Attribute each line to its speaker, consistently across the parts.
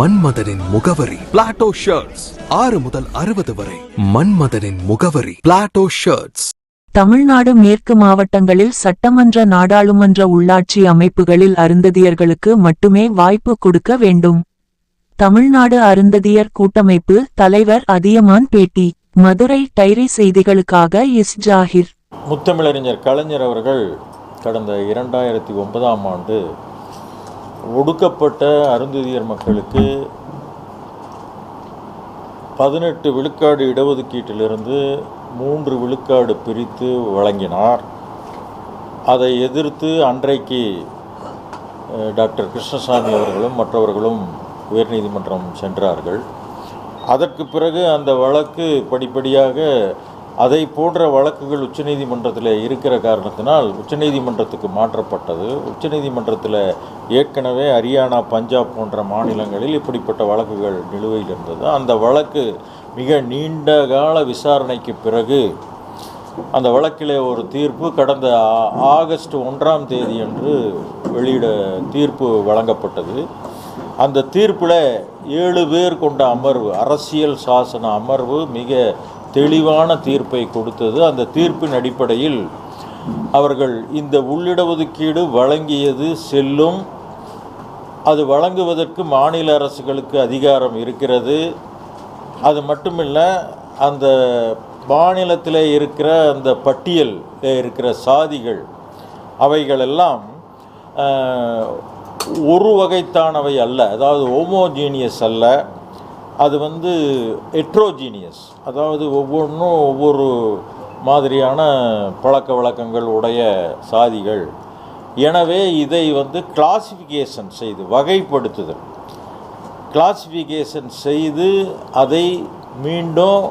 Speaker 1: மன்மதனின் முகவரி. Plato shirts ஆறு முதல் அறுபது வரை. மன்மதனின் முகவரி. பிளாட்டோ ஷர்ட்ஸ்
Speaker 2: தமிழ்நாடு மேற்கு மாவட்டங்களில் சட்டமன்ற நாடாளுமன்ற உள்ளாட்சி அமைப்புகளில் அருந்ததியர்களுக்கு மட்டுமே வாய்ப்பு கொடுக்க வேண்டும். தமிழ்நாடு அருந்ததியர் கூட்டமைப்பு தலைவர் அதியமான் பேட்டி. மதுரை டைரி செய்திகளுக்காக இஸ் ஜாகிர்.
Speaker 3: முத்தமிழறிஞர் கலைஞர் அவர்கள் கடந்த இரண்டாயிரத்தி ஒன்பதாம் ஆண்டு ஒடுக்கப்பட்ட அருந்ததியர் மக்களுக்கு பதினெட்டு விழுக்காடு இடஒதுக்கீட்டிலிருந்து மூன்று விழுக்காடு பிரித்து வழங்கினார். அதை எதிர்த்து அன்றைக்கு டாக்டர் கிருஷ்ணசாமி அவர்களும் மற்றவர்களும் உயர்நீதிமன்றம் சென்றார்கள். அதற்கு பிறகு அந்த வழக்கு படிப்படியாக அதை போன்ற வழக்குகள் உச்சநீதிமன்றத்தில் இருக்கிற காரணத்தினால் உச்சநீதிமன்றத்துக்கு மாற்றப்பட்டது. உச்சநீதிமன்றத்தில் ஏற்கனவே ஹரியானா பஞ்சாப் போன்ற மாநிலங்களில் இப்படிப்பட்ட வழக்குகள் நிலுவையில் இருந்தது. அந்த வழக்கு மிக நீண்ட கால விசாரணைக்கு பிறகு அந்த வழக்கிலே ஒரு தீர்ப்பு கடந்த ஆ- ஆகஸ்ட் ஒன்றாம் தேதி அன்று வெளியிட தீர்ப்பு வழங்கப்பட்டது. அந்த தீர்ப்பில் ஏழு பேர் கொண்ட அமர்வு அரசியல் சாசன அமர்வு மிக தெளிவான தீர்ப்பை கொடுத்தது. அந்த தீர்ப்பின் அடிப்படையில் அவர்கள் இந்த உள்ளிட ஒதுக்கீடு வழங்கியது செல்லும். அது வழங்குவதற்கு மாநில அரசுகளுக்கு அதிகாரம் இருக்கிறது. அது மட்டுமில்லை அந்த மாநிலத்தில் இருக்கிற அந்த பட்டியலில் இருக்கிற சாதிகள் அவைகளெல்லாம் ஒரு வகைத்தானவை அல்ல. அதாவது ஹோமோஜீனியஸ் அல்ல. அது வந்து எட்ரோஜீனியஸ் அதாவது ஒவ்வொன்றும் ஒவ்வொரு மாதிரியான பழக்க வழக்கங்கள் உடைய சாதிகள். எனவே இதை வந்து கிளாசிஃபிகேஷன் செய்து வகைப்படுத்துதல். கிளாசிஃபிகேஷன் செய்து அதை மீண்டும்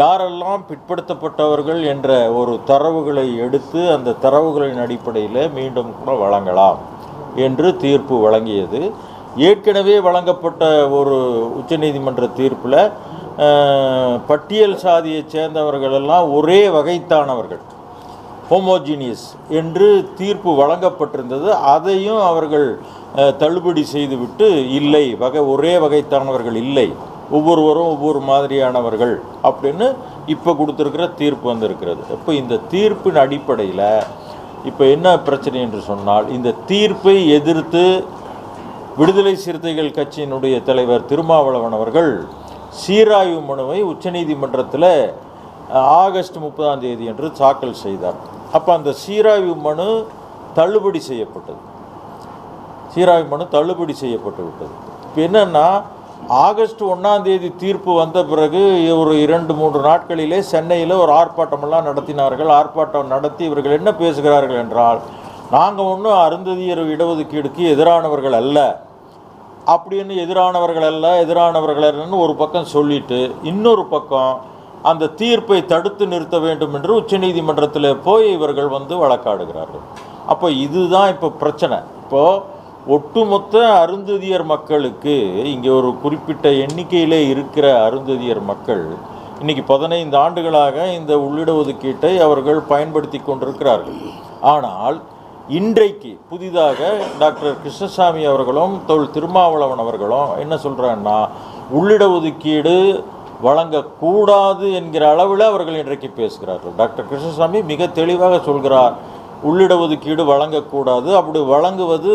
Speaker 3: யாரெல்லாம் பிற்படுத்தப்பட்டவர்கள் என்ற ஒரு தரவுகளை எடுத்து அந்த தரவுகளின் அடிப்படையில் மீண்டும் கூட வழங்கலாம் என்று தீர்ப்பு வழங்கியது. ஏற்கனவே வழங்கப்பட்ட ஒரு உச்சநீதிமன்ற தீர்ப்பில் பட்டியல் சாதியைச் சேர்ந்தவர்கள் எல்லாம் ஒரே வகைத்தானவர்கள். ஹோமோஜீனியஸ் என்று தீர்ப்பு வழங்கப்பட்டிருந்தது. அதையும் அவர்கள் தள்ளுபடி செய்துவிட்டு இல்லை வகை ஒரே வகைத்தானவர்கள் இல்லை. ஒவ்வொருவரும் ஒவ்வொரு மாதிரியானவர்கள் அப்படின்னு இப்போ கொடுத்துருக்கிற தீர்ப்பு வந்திருக்கிறது. இப்போ இந்த தீர்ப்பின் அடிப்படையில் இப்போ என்ன பிரச்சனை என்று சொன்னால் இந்த தீர்ப்பை எதிர்த்து விடுதலை சிறுத்தைகள் கட்சியினுடைய தலைவர் திருமாவளவன் அவர்கள் சீராய்வு மனுவை உச்சநீதிமன்றத்தில் ஆகஸ்ட் முப்பதாம் தேதி என்று தாக்கல் செய்தார். அப்போ அந்த சீராய்வு மனு தள்ளுபடி செய்யப்பட்டது. சீராய்வு மனு தள்ளுபடி செய்யப்பட்டு விட்டது இப்போ என்னென்னா ஆகஸ்ட் ஒன்றாம் தேதி தீர்ப்பு வந்த பிறகு ஒரு இரண்டு மூன்று நாட்களிலே சென்னையில் ஒரு ஆர்ப்பாட்டமெல்லாம் நடத்தினார்கள். ஆர்ப்பாட்டம் நடத்தி இவர்கள் என்ன பேசுகிறார்கள் என்றால் நாங்கள் ஒன்றும் அருந்ததியர் இடஒதுக்கீடுக்கு எதிரானவர்கள் அல்ல. அப்படின்னு எதிரானவர்கள் அல்ல எதிரானவர்கள் அல்லன்னு ஒரு பக்கம் சொல்லிட்டு இன்னொரு பக்கம் அந்த தீர்ப்பை தடுத்து நிறுத்த வேண்டும் என்று உச்சநீதிமன்றத்தில் போய் இவர்கள் வந்து வழக்காடுகிறார்கள். அப்போ இதுதான் இப்போ பிரச்சனை. இப்போது ஒட்டுமொத்த அருந்ததியர் மக்களுக்கு இங்கே ஒரு குறிப்பிட்ட எண்ணிக்கையிலே இருக்கிற அருந்ததியர் மக்கள் இன்றைக்கி பதினைந்து ஆண்டுகளாக இந்த உள்ளிட ஒதுக்கீட்டை அவர்கள் பயன்படுத்தி கொண்டிருக்கிறார்கள். ஆனால் இன்றைக்கு புதிதாக டாக்டர் கிருஷ்ணசாமி அவர்களும் தொல் திருமாவளவன் அவர்களும் என்ன சொல்கிறாங்கன்னா உள்ளிட ஒதுக்கீடு வழங்கக்கூடாது என்கிற அளவில் அவர்கள் இன்றைக்கு பேசுகிறார்கள். டாக்டர் கிருஷ்ணசாமி மிக தெளிவாக சொல்கிறார் உள்ளிட ஒதுக்கீடு வழங்கக்கூடாது. அப்படி வழங்குவது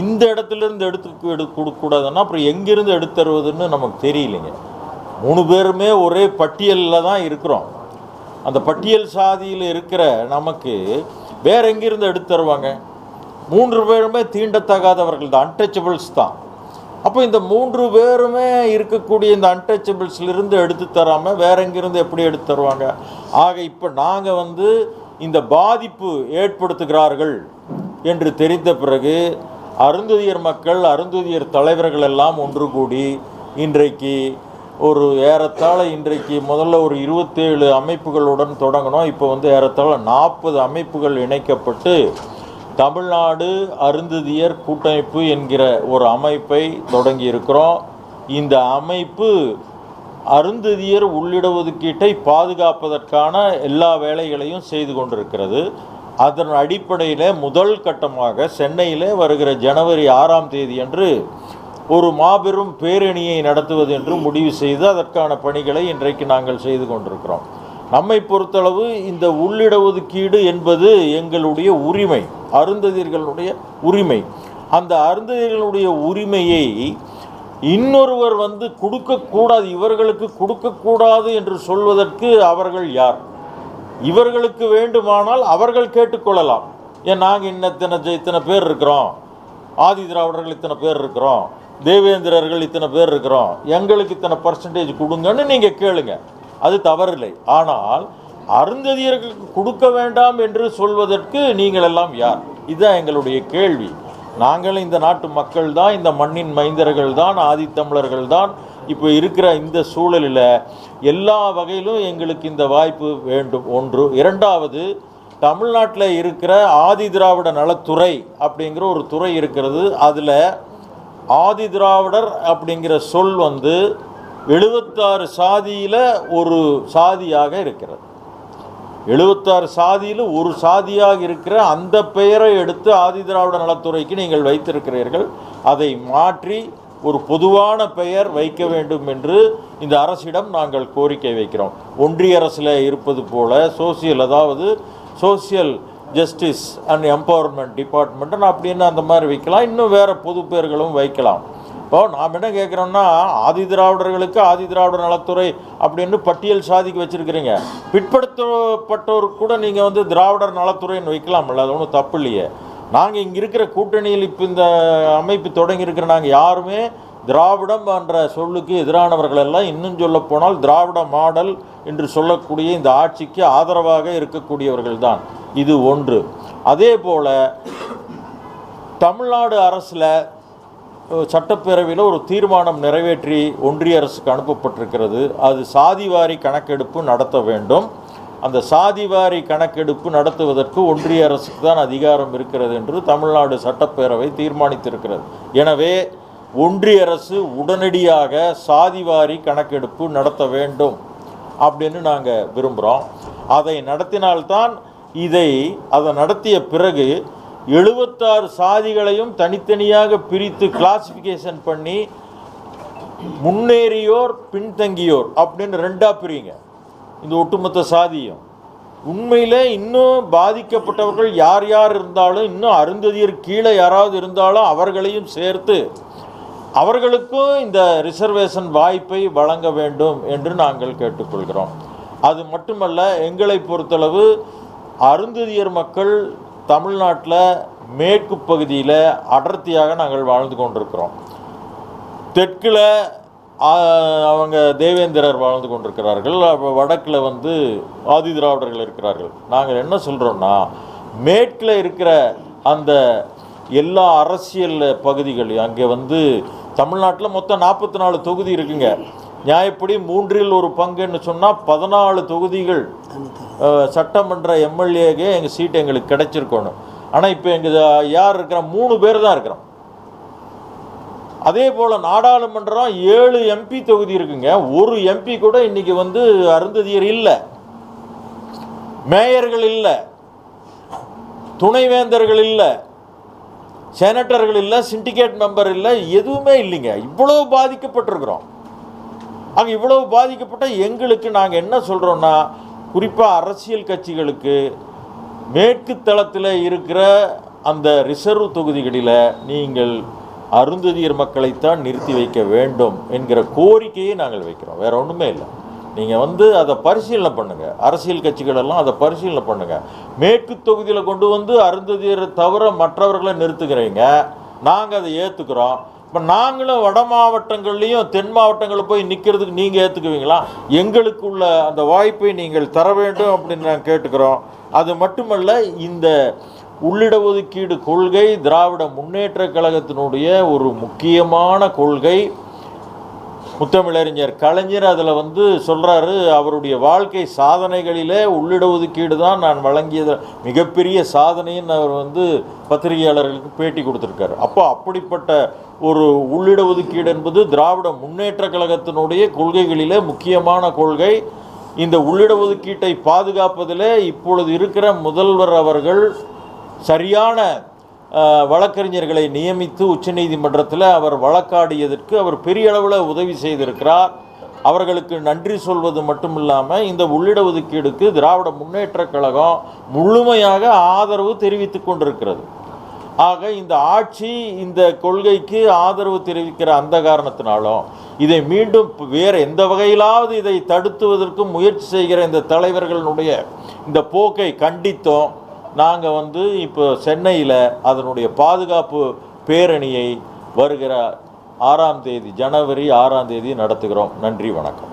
Speaker 3: இந்த இடத்துலேருந்து எடுத்து எடு கொடுக்கக்கூடாதுன்னா அப்புறம் எங்கேருந்து எடுத்து தருவதுன்னு நமக்கு தெரியலைங்க. மூணு பேருமே ஒரே பட்டியலில் தான் இருக்கிறோம். அந்த பட்டியல் சாதியில் இருக்கிற நமக்கு வேற எங்கிருந்து எடுத்து தருவாங்க மூன்று பேருமே தீண்டத்தகாதவர்கள் தான் அன்டச்சபிள்ஸ் தான். அப்போ இந்த மூன்று பேருமே இருக்கக்கூடிய இந்த அன்டச்சபிள்ஸ்லேருந்து எடுத்து தராமல் வேற எங்கிருந்து எப்படி எடுத்து தருவாங்க ஆக இப்போ நாங்கள் வந்து இந்த பாதிப்பு ஏற்படுத்துகிறார்கள் என்று தெரிந்த பிறகு அருந்துதியர் மக்கள் அருந்துதியர் தலைவர்கள் எல்லாம் ஒன்று கூடி இன்றைக்கு ஒரு ஏறத்தாழ இன்றைக்கு முதல்ல ஒரு இருபத்தேழு அமைப்புகளுடன் தொடங்கினோம் இப்போ வந்து ஏறத்தாழ நாற்பது அமைப்புகள் இணைக்கப்பட்டு தமிழ்நாடு அருந்ததியர் கூட்டமைப்பு என்கிற ஒரு அமைப்பை தொடங்கி இருக்கிறோம் இந்த அமைப்பு அருந்ததியர் உள்ளிடஒதுக்கீட்டை பாதுகாப்பதற்கான எல்லா வேலைகளையும் செய்து கொண்டிருக்கிறது. அதன் அடிப்படையில் முதல் கட்டமாக சென்னையில் வருகிற ஜனவரி ஆறாம் தேதி அன்று ஒரு மாபெரும் பேரணியை நடத்துவது என்று முடிவு செய்து அதற்கான பணிகளை இன்றைக்கு நாங்கள் செய்து கொண்டிருக்கிறோம். நம்மை பொறுத்தளவு இந்த உள்ளிட ஒதுக்கீடு என்பது எங்களுடைய உரிமை அருந்ததியர்களுடைய உரிமை. அந்த அருந்ததியர்களுடைய உரிமையை இன்னொருவர் வந்து கொடுக்கக்கூடாது இவர்களுக்கு கொடுக்கக்கூடாது என்று சொல்வதற்கு அவர்கள் யார்? இவர்களுக்கு வேண்டுமானால் அவர்கள் கேட்டுக்கொள்ளலாம். ஏன் நாங்கள் இன்னத்தனை இத்தனை பேர் இருக்கிறோம். ஆதி திராவிடர்கள் இத்தனை பேர் இருக்கிறோம். தேவேந்திரர்கள் இத்தனை பேர் இருக்கிறோம் எங்களுக்கு இத்தனை பர்சன்டேஜ் கொடுங்கன்னு நீங்கள் கேளுங்க. அது தவறில்லை. ஆனால் அருந்ததியர்களுக்கு கொடுக்க வேண்டாம் என்று சொல்வதற்கு நீங்கள் எல்லாம் யார்? இதுதான் எங்களுடைய கேள்வி. நாங்கள் இந்த நாட்டு மக்கள் தான் இந்த மண்ணின் மைந்தர்கள் தான் ஆதித்தமிழர்கள் தான். இப்போ இருக்கிற இந்த சூழலில் எல்லா வகையிலும் எங்களுக்கு இந்த வாய்ப்பு வேண்டும். ஒன்று. இரண்டாவது தமிழ்நாட்டில் இருக்கிற ஆதி திராவிட நலத்துறை அப்படிங்கிற ஒரு துறை இருக்கிறது. அதில் ஆதி திராவிடர் அப்படிங்கிற சொல் வந்து எழுபத்தாறு சாதியில் ஒரு சாதியாக இருக்கிறது. எழுபத்தாறு சாதியில் ஒரு சாதியாக இருக்கிற அந்த பெயரை எடுத்து ஆதி திராவிட நலத்துறைக்கு நீங்கள் வைத்திருக்கிறீர்கள். அதை மாற்றி ஒரு பொதுவான பெயர் வைக்க வேண்டும் என்று இந்த அரசிடம் நாங்கள் கோரிக்கை வைக்கிறோம். ஒன்றிய அரசில் இருப்பது போல சோசியல் அதாவது social justice and empowerment department அப்படின்னு அந்த மாதிரி வைக்கலாம். இன்னும் வேறு பொது பேர்களும் வைக்கலாம். இப்போ நாம் என்ன கேட்குறோம்னா ஆதி திராவிடர்களுக்கு ஆதி திராவிட நலத்துறை அப்படின்னு பட்டியல் சாதிக்கு வச்சுருக்கிறீங்க. பிற்படுத்தப்பட்டோருக்கு கூட நீங்கள் வந்து திராவிடர் நலத்துறைன்னு வைக்கலாம்ல அது ஒன்றும் தப்பு இல்லையே. நாங்கள் இங்கே இருக்கிற கூட்டணியில் இப்போ இந்த அமைப்பு தொடங்கியிருக்கிற நாங்கள் யாருமே திராவிடம் என்ற சொல்லுக்கு எதிரானவர்கள் எல்லாம் இன்னும் சொல்லப்போனால் திராவிட மாடல் என்று சொல்லக்கூடிய இந்த ஆட்சிக்கு ஆதரவாக இருக்கக்கூடியவர்கள் தான். இது ஒன்று. அதே போல் தமிழ்நாடு அரசில் சட்டப்பேரவையில் ஒரு தீர்மானம் நிறைவேற்றி ஒன்றிய அரசுக்கு அனுப்பப்பட்டிருக்கிறது. அது சாதிவாரி கணக்கெடுப்பு நடத்த வேண்டும். அந்த சாதிவாரி கணக்கெடுப்பு நடத்துவதற்கு ஒன்றிய அரசுக்கு தான் அதிகாரம் இருக்கிறது என்று தமிழ்நாடு சட்டப்பேரவை தீர்மானித்திருக்கிறது. எனவே ஒன்றிய அரசு உடனடியாக சாதிவாரி கணக்கெடுப்பு நடத்த வேண்டும் அப்படின்னு நாங்கள் விரும்புகிறோம் அதை நடத்தினால்தான் இதை அதை நடத்திய பிறகு எழுபத்தாறு சாதிகளையும் தனித்தனியாக பிரித்து கிளாசிஃபிகேஷன் பண்ணி முன்னேறியோர் பின்தங்கியோர் அப்படின்னு ரெண்டாக பிரிங்க இந்த ஒட்டுமொத்த சாதியும். உண்மையில் இன்னும் பாதிக்கப்பட்டவர்கள் யார் யார் இருந்தாலும் இன்னும் அருந்ததியர் கீழே யாராவது இருந்தாலும் அவர்களையும் சேர்த்து அவர்களுக்கும் இந்த ரிசர்வேஷன் வாய்ப்பை வழங்க வேண்டும் என்று நாங்கள் கேட்டுக்கொள்கிறோம். அது மட்டுமல்ல எங்களை பொறுத்தளவு அருந்ததியர் மக்கள் தமிழ்நாட்டில் மேற்கு பகுதியில் அடர்த்தியாக நாங்கள் வாழ்ந்து கொண்டிருக்கிறோம். தெற்கில் அவங்க தேவேந்திரர் வாழ்ந்து கொண்டிருக்கிறார்கள். அப்ப வடக்கில் வந்து ஆதி திராவிடர்கள் இருக்கிறார்கள். நாங்கள் என்ன சொல்கிறோம்னா மேற்கில் இருக்கிற அந்த எல்லா அரசியல் பகுதிகளையும் அங்கே வந்து தமிழ்நாட்டில் மொத்தம் நாற்பத்தி நாலு தொகுதி இருக்குங்க. நியாயப்படி மூன்றில் ஒரு பங்குன்னு சொன்னால் பதினாலு தொகுதிகள் சட்டமன்ற எம்எல்ஏக்கே எங்கள் சீட் எங்களுக்கு கிடைச்சிருக்கணும். ஆனால் இப்போ எங்கள் யார் இருக்கிறோம் மூணு பேர் தான் இருக்கிறோம். அதே போல் நாடாளுமன்றம் ஏழு எம்பி தொகுதி இருக்குங்க. ஒரு எம்பி கூட இன்றைக்கி வந்து அருந்ததியர் இல்லை. மேயர்கள் இல்லை. துணைவேந்தர்கள் இல்லை. செனட்டர்கள் இல்லை சிண்டிகேட் மெம்பர் இல்லை எதுவுமே இல்லைங்க. இவ்வளோ பாதிக்கப்பட்டிருக்கிறோம். அங்கே இவ்வளோ பாதிக்கப்பட்ட எங்களுக்கு நாங்கள் என்ன சொல்கிறோன்னா குறிப்பாக அரசியல் கட்சிகளுக்கு மேற்கு தளத்தில் இருக்கிற அந்த ரிசர்வ் தொகுதிகளில் நீங்கள் அருந்ததியர் மக்களைத்தான் நிறுத்தி வைக்க வேண்டும் என்கிற கோரிக்கையை நாங்கள் வைக்கிறோம். வேறு ஒன்றுமே இல்லை. நீங்கள் வந்து அதை பரிசீலனை பண்ணுங்கள் அரசியல் கட்சிகள் எல்லாம் அதை பரிசீலனை பண்ணுங்கள் மேற்கு தொகுதியில் கொண்டு வந்து அருந்ததியரை தவிர மற்றவர்களை நிறுத்துகிறீங்க. நாங்கள் அதை ஏற்றுக்கிறோம் இப்போ நாங்களும் வட மாவட்டங்கள்லேயும் தென் மாவட்டங்களில் போய் நிற்கிறதுக்கு நீங்கள் ஏற்றுக்குவீங்களா எங்களுக்கு உள்ள அந்த வாய்ப்பை நீங்கள் தர வேண்டும் அப்படின்னு நாங்கள் கேட்டுக்கிறோம். அது மட்டுமல்ல இந்த உள்ளிட ஒதுக்கீடு கொள்கை திராவிட முன்னேற்ற கழகத்தினுடைய ஒரு முக்கியமான கொள்கை. முத்தமிழறிஞர் கலைஞர் அதில் வந்து சொல்கிறாரு அவருடைய வாழ்க்கை சாதனைகளிலே உள்ளிட ஒதுக்கீடு தான் நான் வழங்கியது. மிகப்பெரிய சாதனைன்னு அவர் வந்து பத்திரிகையாளர்களுக்கு பேட்டி கொடுத்துருக்காரு. அப்போ அப்படிப்பட்ட ஒரு உள்ளிட ஒதுக்கீடு என்பது திராவிட முன்னேற்ற கழகத்தினுடைய கொள்கைகளிலே முக்கியமான கொள்கை. இந்த உள்ளிட ஒதுக்கீட்டை பாதுகாப்பதிலே இப்பொழுது இருக்கிற முதல்வர் அவர்கள் சரியான வழக்கறிஞர்களை நியமித்து உச்சநீதிமன்றத்தில் அவர் வழக்காடியதற்கு அவர் பெரிய அளவில் உதவி செய்திருக்கிறார். அவர்களுக்கு நன்றி சொல்வது மட்டும் இல்லாமல் இந்த உள்ளிட ஒதுக்கீடுக்கு திராவிட முன்னேற்றக் கழகம் முழுமையாக ஆதரவு தெரிவித்து கொண்டிருக்கிறது. ஆக இந்த ஆட்சி இந்த கொள்கைக்கு ஆதரவு தெரிவிக்கிற அந்த காரணத்தினாலும் இதை மீண்டும் வேறு எந்த வகையிலாவது இதை தடுத்துவதற்கு முயற்சி செய்கிற இந்த தலைவர்களுடைய இந்த போக்கை கண்டித்தோம். நாங்கள் வந்து இப்போ சென்னையில் அதனுடைய பாதுகாப்பு பேரணியை வருகிற ஆறாம் தேதி ஜனவரி ஆறாம் தேதி நடத்துகிறோம். நன்றி வணக்கம்.